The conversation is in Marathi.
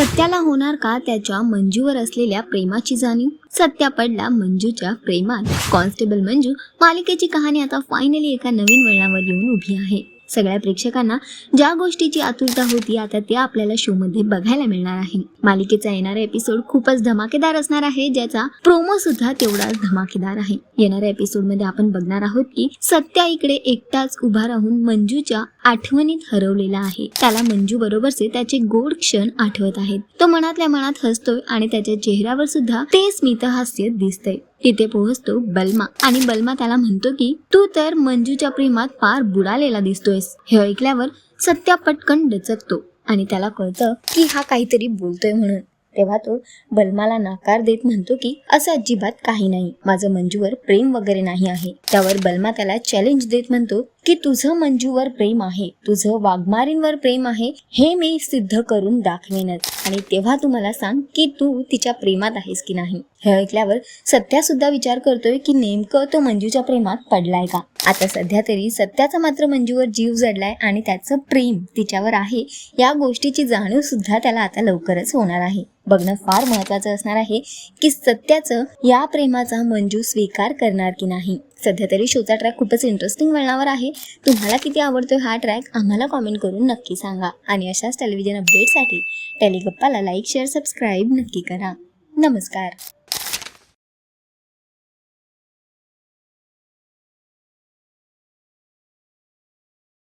सत्याला होणार का त्याच्या मंजूवर असलेल्या प्रेमाची जाणीव? सत्या पडला मंजूच्या प्रेमात. कॉन्स्टेबल मंजू मालिकेची कहाणी आता फायनली एका नवीन वळणावर येऊन उभी आहे. सगळ्या प्रेक्षकांना ज्या गोष्टीची आतुरता होती आता ते आपल्याला शो मध्ये बघायला मिळणार आहे. मालिकेचा येणारा एपिसोड खूपच धमाकेदार असणार आहे ज्याचा प्रोमो सुद्धा तेवढाच धमाकेदार आहे. येणाऱ्या एपिसोडमध्ये आपण बघणार आहोत की सत्या इकडे एकटाच उभा राहून मंजूच्या आठवणीत हरवलेला आहे. त्याला मंजू बरोबरचे त्याचे गोड क्षण आठवत आहेत. तो मनातल्या मनात हसतोय आणि त्याच्या चेहऱ्यावर सुद्धा ते स्मितहास्य दिसतंय. तिथे पोहोचतो बलमा. आणि बलमा त्याला म्हणतो की तू तर मंजूच्या प्रेमात फार बुडालेला दिसतोयस. हे ऐकल्यावर सत्या पटकन डचकतो आणि त्याला कळतं की हा काहीतरी बोलतोय म्हणून. तेव्हा तो बलमाला नाकार देत म्हणतो की असं अजिबात काही नाही. माझं मंजूवर प्रेम वगैरे नाही आहे. त्यावर बलमा त्याला चॅलेंज देत म्हणतो की तुझं मंजूवर प्रेम आहे तुझं वाघमारींवर प्रेम आहे हे मी सिद्ध करून दाखवेनच. आणि तेव्हा तू मला सांग की तू तिच्या प्रेमात आहेस की नाही. हे ऐकल्यावर सत्या सुद्धा विचार करतोय की नेमकं तो मंजूच्या प्रेमात पडलाय का? आता सध्या तरी सत्याचा मात्र मंजूवर जीव जडलाय आणि त्याचं प्रेम तिच्यावर आहे या गोष्टीची जाणीव सुद्धा त्याला आता लवकरच होणार आहे. बघणं फार महत्वाचं असणार आहे की सत्याचं या प्रेमाचा मंजू स्वीकार करणार की नाही. सध्या तरी शोचा ट्रॅक खूपच इंटरेस्टिंग वळणावर आहे. तुम्हाला किती आवडतो हा ट्रॅक आम्हाला कॉमेंट करून नक्की सांगा. आणि अशाच टेलिव्हिजन अपडेटसाठी टेलिगप्पाला लाईक शेअर सबस्क्राईब नक्की करा. नमस्कार.